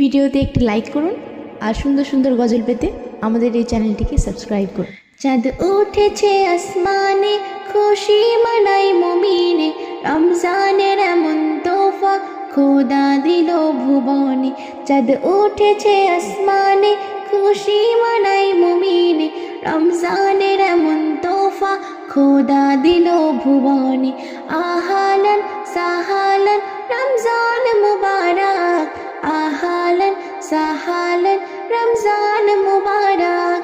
ভিডিওতে একটি লাইক করুন আর সুন্দর সুন্দর গজল পেতে আমাদের এই চ্যানেলটিকে সাবস্ক্রাইব করুন। চাঁদ উঠেছে আসমানে, খুশি মানাই মমিনে, রমজানের এমন তোফা খোদা দিল ভুবনে। চাঁদ উঠেছে আসমানে, খুশি মানাই মমিনে, রমজানের এমন তোফা খোদা দিল ভুবনে। আহালান সাহালান, রমজান মুবারক আহালান সাহালান রমজান মুবারক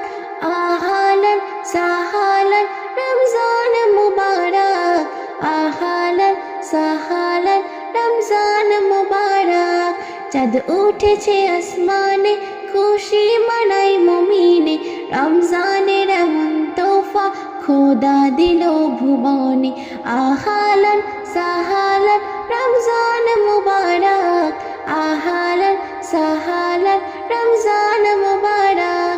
আহালান সাহালান রমজান মুবারক আহালান সাহালান রমজান মুবারক চাঁদ উঠেছে আসমানে খুশি মানাই মমিনে রমজানের এমন তোফা খোদা দিল ভুবনে আহালান সাহালান রমজান মুবারক আহালান সাহালান রমজান মুবারক।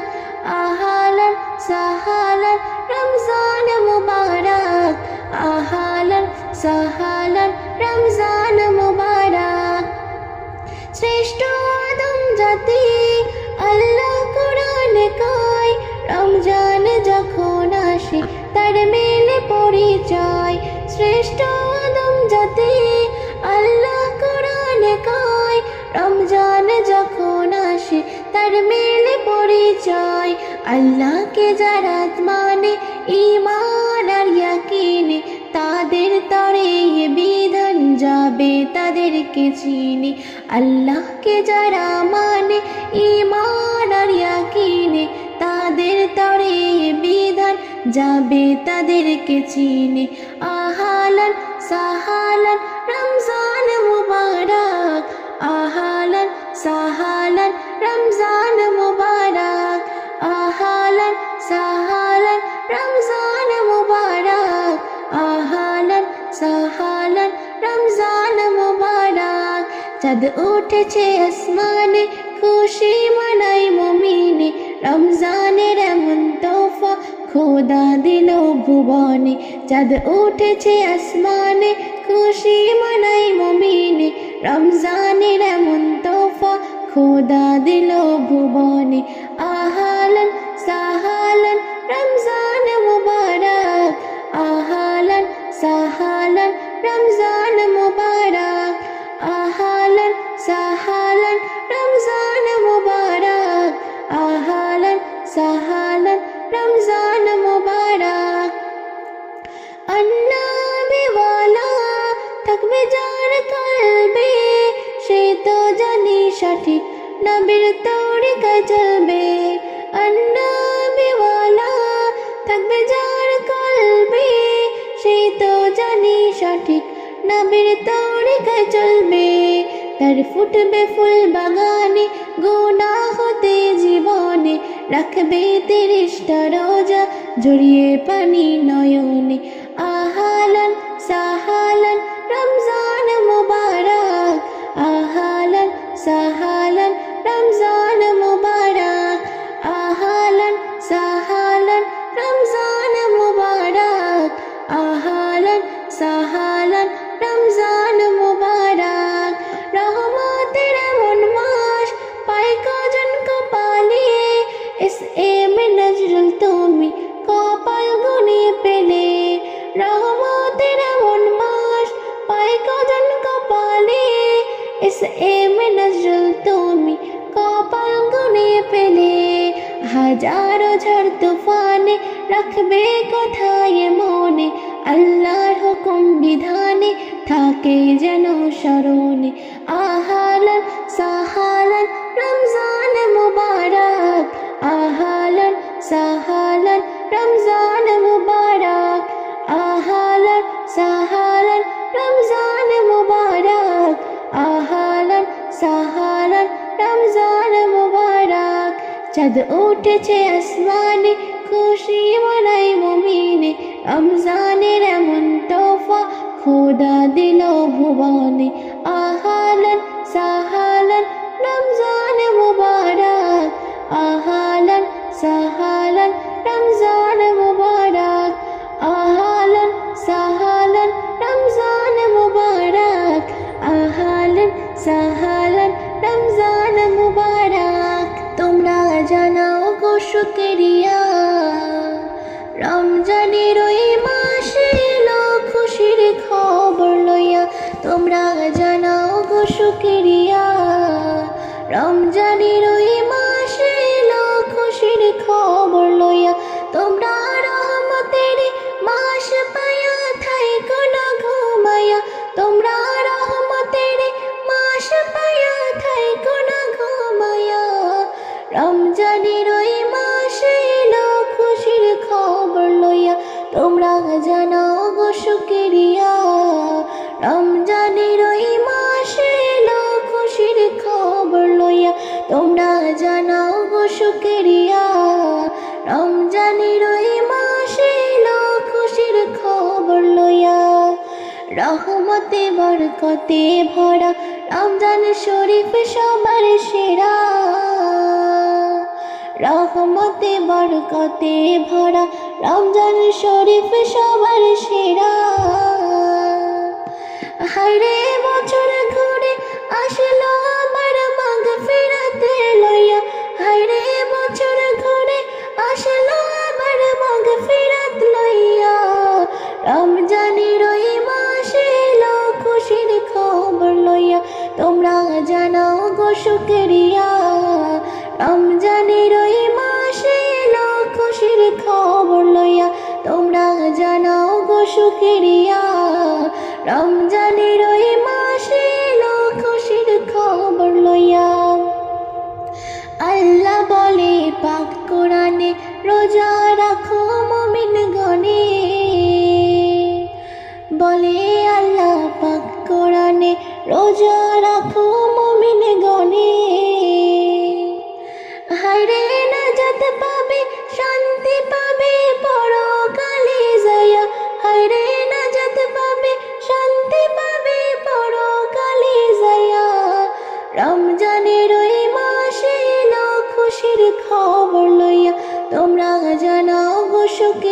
আহালান সাহালান রমজান মুবারক। আহালান সাহালান রমজান মুবারক। শ্রেষ্ঠ আদম জাতি আল্লাহ কোরআন কয়, রমজান যখন আসে তার মেলে পরিচয়। শ্রেষ্ঠ আদম জাতি আল্লাহ রমজান যখন আসে, তার মেলে পরিচয় আল্লাহকে যারা মানে ইমান আর ইয়াকিনে তাদের তরে বিধান যাবে, তাদেরকে চিনি। আল্লাহকে যারা মানে ইমান আর ইয়াকিনে তাদের তরে বিধান যাবে, তাদেরকে চিনি। আহালান সাহালান রমজান রমজান মুবারক আহালান সাহালান রমজান মুবারক আহালান সাহালান রমজান মুবারক চাঁদ উঠেছে আসমানে খুশি মানাই মমিনে রমজানের এমন তোফা খোদা দিল ভুবনে চাঁদ উঠেছে আসমানে খুশি মানাই মমিনে রমজানের এমন তোফা খোদা দিল ভুবনে আহালান সাহালান রমজান মুবারক আহালান সাহালান রমজান মুবারক আহালান সাহালান রমজান নবীর তরিকায় চলবে আন্নাবিওয়ালা থাকবে যার কলবে সে তো জানি সঠিক নবীর তরিকায় চলবে তার ফুটবে ফুল বাগানে গোনা হতে জীবনে রাখবে তিরিশটা রোজা জড়িয়ে পানি নয়নে আহালান সাহালান এস নজরুল তুমি কপাল গুনে পেলে। রহমতের এমন মাস পাই কজন কপালে। এস এম নজরুল তুমি কপাল গুনে পেলে। হাজারো ঝড় তুফানে রাখবে কোথায় মনে। আল্লাহর হুকুম বিধানে থাকে যেন স্মরণে। আহালান সাহালান রমজান মুবারক। আহালান সাহালান রমজান মুবারক। আহালান সাহালান রমজান মুবারক। আহালান সাহালান রমজান মুবারক। চাঁদ উঠেছে আসমানে, খুশি মনাই মমিনে। রমজানের এমন তোফা খোদা দিল ভুবনে। আহালান সাহালান রমজান মুবারক। আহালান সাহালান সাহালান রমজান মুবারক, তোমরা জানাও গো শুকরিয়া। রমজানের ওই মাসে এলো খুশির খবর লইয়া, তোমরা জানাও গো শুকরিয়া। রমজান শুকরিয়া। রমজানের ওই মাসে এলো খুশির খবর লইয়া রহমতে, বরকতে ভরা রমজান শরীফ সবার সেরা। রহমতে, বরকতে ভরা রমজান শরীফ সবার সেরা। হায়রে বছর রমজানের ওই মাসে এলো খুশির খবর লইয়া। তোমরা জানাও গো সুখেরিয়া। রমজানের ওই মাসে এলো খুশির খবর লইয়া। আল্লাহ বলে, পাক কোরআনে রোজা রাখো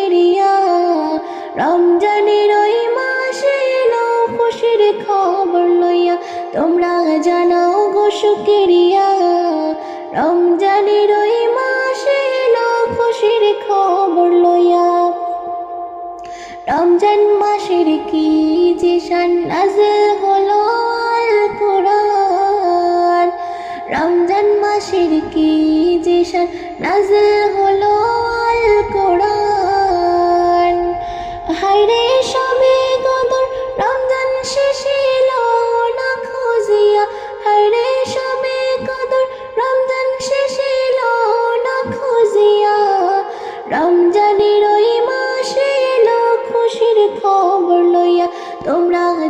শুকরিয়া রমজানের ওই মাসে এলো খুশির খবর লইয়া, তোমরা জানাও গো শুকরিয়া। রমজানের ওই মাসে এলো খুশির খবর লইয়া, রমজান মাসের কি যে শান নাজিল হলো আল কোরআন রমজান মাসের কি যে শান নাজিল হলো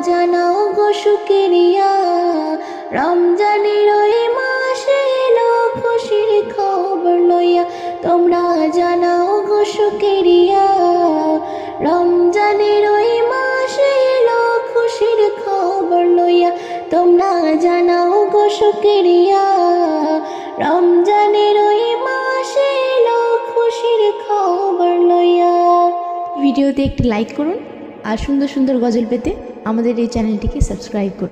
জানাও গো শুকরিয়া। রমজানের ওই মাসে এলো খুশির খবর লইয়া। তোমরা জানাও গো শুকরিয়া। রমজানের ওই মাসে এলো খুশির খবর লইয়া। তোমরা জানাও গো শুকরিয়া। রমজানের ওই মাসে এলো খুশির খবর লইয়া। ভিডিওতে একটি লাইক করুন আর সুন্দর সুন্দর গজল পেতে আমাদের এই চ্যানেলটিকে সাবস্ক্রাইব করুন।